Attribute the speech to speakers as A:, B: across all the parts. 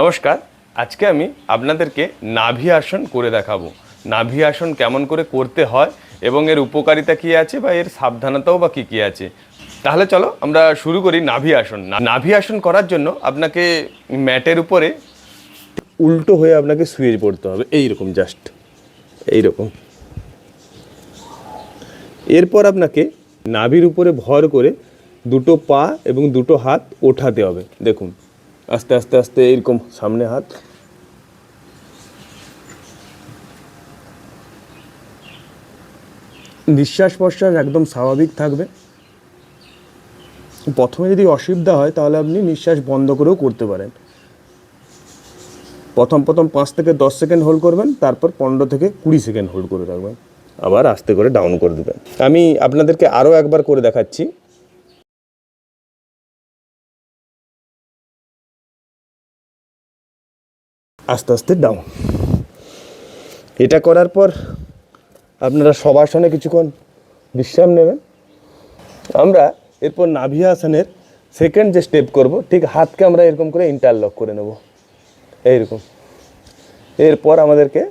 A: নমস্কার, আজকে আমি আপনাদেরকে নাভি আসন করে দেখাবো। নাভি আসন কেমন করে করতে হয় এবং এর উপকারিতা কী আছে বা এর সাবধানতাও বা কী কী আছে? তাহলে চলো আমরা শুরু করি নাভি আসন। নাভি আসন করার জন্য আপনাকে ম্যাটের উপরে উল্টো হয়ে আপনাকে শুয়ে পড়তে হবে। এইরকম জাস্ট এইরকম। এরপর আপনাকে নাভির উপরে ভর করে দুটো পা এবং দুটো হাত ওঠাতে হবে। দেখুন আস্তে আস্তে আস্তে এরকম সামনে হাত। নিঃশ্বাস প্রশ্বাস একদম স্বাভাবিক থাকবে। প্রথমে যদি অসুবিধা হয়, তাহলে আপনি নিঃশ্বাস বন্ধ করেও করতে পারেন। প্রথম প্রথম পাঁচ থেকে দশ সেকেন্ড হোল্ড করবেন, তারপর পনেরো থেকে কুড়ি সেকেন্ড হোল্ড করে রাখবেন। আবার আস্তে করে ডাউন করে দেবেন। আমি আপনাদেরকে আরও একবার করে দেখাচ্ছি। আস্তে আস্তে ডাউন এটা করার পর আপনারা সবাসনে কিছুক্ষণ বিশ্রাম নেবেন। আমরা এরপর নাভি আসনের সেকেন্ড যে স্টেপ করব, ঠিক হাতকে আমরা এরকম করে ইন্টারলক করে নেব। এইরকম। এরপর আমাদেরকে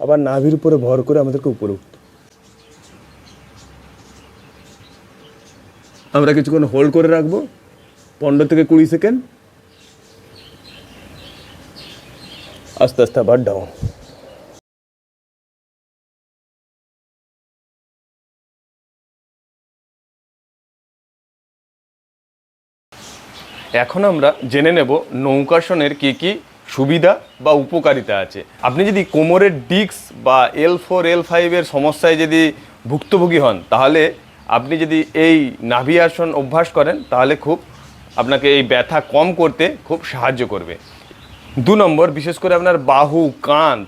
A: আবার নাভির উপরে ভর করে আমাদেরকে উপরে উঠতে আমরা কিছুক্ষণ হোল্ড করে রাখব। পনেরো থেকে কুড়ি সেকেন্ড আস্তে আস্তে আবার ডাউন এখন আমরা জেনে নেব নৌকাসনের কি কি সুবিধা বা উপকারিতা আছে। আপনি যদি কোমরের ডিক্স বা এল ফোর এল ফাইভের সমস্যায় যদি ভুক্তভোগী হন, তাহলে আপনি যদি এই নাভি আসন অভ্যাস করেন, তাহলে খুব আপনাকে এই ব্যথা কম করতে খুব সাহায্য করবে। দু নম্বর, বিশেষ করে আপনার বাহু কাঁধ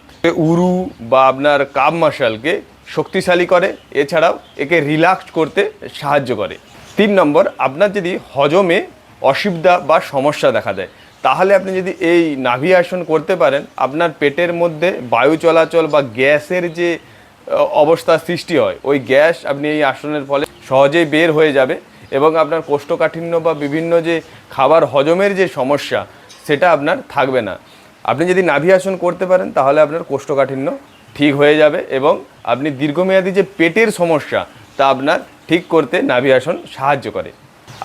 A: উরু বা আপনার কাব মাসালকে শক্তিশালী করে, এছাড়াও একে রিল্যাক্স করতে সাহায্য করে। তিন নম্বর, আপনার যদি হজমে অসুবিধা বা সমস্যা দেখা দেয়, তাহলে আপনি যদি এই নাভি আসন করতে পারেন, আপনার পেটের মধ্যে বায়ু চলাচল বা গ্যাসের যে অবস্থা সৃষ্টি হয়, ওই গ্যাস আপনি এই আসনের ফলে সহজেই বের হয়ে যাবে এবং আপনার কোষ্ঠকাঠিন্য বা বিভিন্ন যে খাবার হজমের যে সমস্যা সেটা আপনার থাকবে না। আপনি যদি নাভি আসন করতে পারেন, তাহলে আপনার কোষ্ঠকাঠিন্য ঠিক হয়ে যাবে এবং আপনি দীর্ঘমেয়াদী যে পেটের সমস্যা, তা আপনার ঠিক করতে নাভি আসন সাহায্য করে।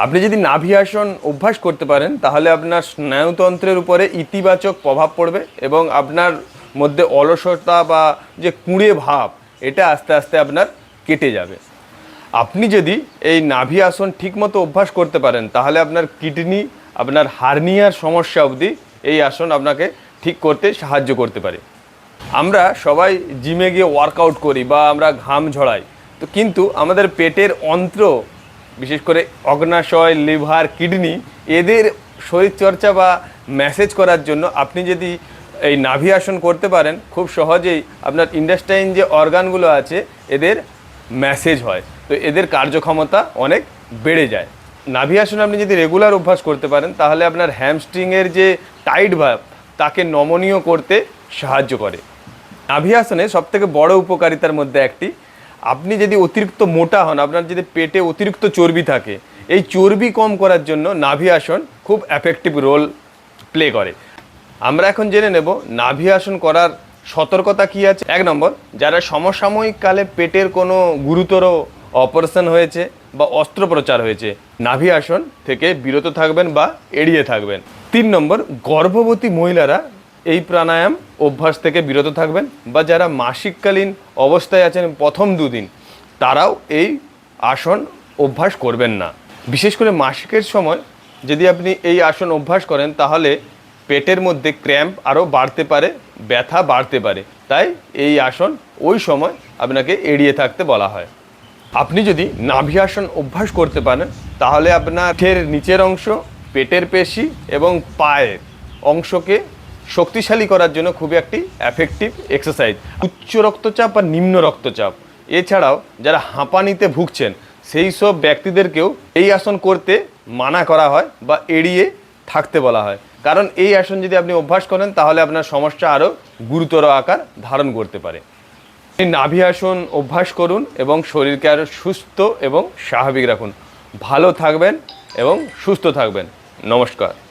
A: আপনি যদি নাভি আসন অভ্যাস করতে পারেন, তাহলে আপনার স্নায়ুতন্ত্রের উপরে ইতিবাচক প্রভাব পড়বে এবং আপনার মধ্যে অলসতা বা যে কুঁড়ে ভাব, এটা আস্তে আস্তে আপনার কেটে যাবে। আপনি যদি এই নাভি আসন ঠিকমতো অভ্যাস করতে পারেন, তাহলে আপনার কিডনি আপনার হার্নিয়ার সমস্যা অবধি এই আসন আপনাকে ঠিক করতে সাহায্য করতে পারে। আমরা সবাই জিমে গিয়ে ওয়ার্কআউট করি বা আমরা ঘাম ঝড়াই, তো কিন্তু আমাদের পেটের অন্ত্র, বিশেষ করে অগ্নাশয়, লিভার, কিডনি, এদের শরীরচর্চা বা ম্যাসেজ করার জন্য আপনি যদি এই নাভি আসন করতে পারেন, খুব সহজেই আপনার ইন্ডাস্টাইন যে অর্গানগুলো আছে, এদের ম্যাসেজ হয়। তো এদের কার্যক্ষমতা অনেক বেড়ে যায়। নাভি আসন আপনি যদি রেগুলার অভ্যাস করতে পারেন, তাহলে আপনার হ্যামস্ট্রিংয়ের যে টাইট ভাব, তাকে নমনীয় করতে সাহায্য করে। নাভি আসনে সব থেকে বড় উপকারিতার মধ্যে একটি, আপনি যদি অতিরিক্ত মোটা হন, আপনার যদি পেটে অতিরিক্ত চর্বি থাকে, এই চর্বি কম করার জন্য নাভি আসন খুব এফেক্টিভ রোল প্লে করে। আমরা এখন জেনে নেব, নাভি আসন করার সতর্কতা কী আছে। এক নম্বর, যারা সমসাময়িক কালে পেটের কোনো গুরুতর অপারেশন হয়েছে বা অস্ত্রোপচার হয়েছে। নাভি আসন থেকে বিরত থাকবেন বা এড়িয়ে থাকবেন। তিন নম্বর, গর্ভবতী মহিলারা এই প্রাণায়াম অভ্যাস থেকে বিরত থাকবেন বা যারা মাসিককালীন অবস্থায় আছেন প্রথম দুদিন, তারাও এই আসন অভ্যাস করবেন না। বিশেষ করে মাসিকের সময় যদি আপনি এই আসন অভ্যাস করেন, তাহলে পেটের মধ্যে ক্র্যাম্প আরও বাড়তে পারে, ব্যথা বাড়তে পারে। তাই এই আসন ওই সময় আপনাকে এড়িয়ে থাকতে বলা হয়। আপনি যদি নাভি আসন অভ্যাস করতে পারেন, তাহলে আপনার পেটের নিচের অংশ, পেটের পেশি এবং পায়ের অংশকে শক্তিশালী করার জন্য খুবই একটি এফেক্টিভ এক্সারসাইজ উচ্চ রক্তচাপ বা নিম্ন রক্তচাপ। এছাড়াও যারা হাঁপানিতে ভুগছেন, সেই সব ব্যক্তিদেরকেও এই আসন করতে মানা করা হয় বা এড়িয়ে থাকতে বলা হয়। কারণ এই আসন যদি আপনি অভ্যাস করেন, তাহলে আপনার সমস্যা আরও গুরুতর আকার ধারণ করতে পারে। নাভি আসন অভ্যাস করুন এবং শরীরকে আরও সুস্থ এবং স্বাভাবিক রাখুন। ভালো থাকবেন এবং সুস্থ থাকবেন। নমস্কার।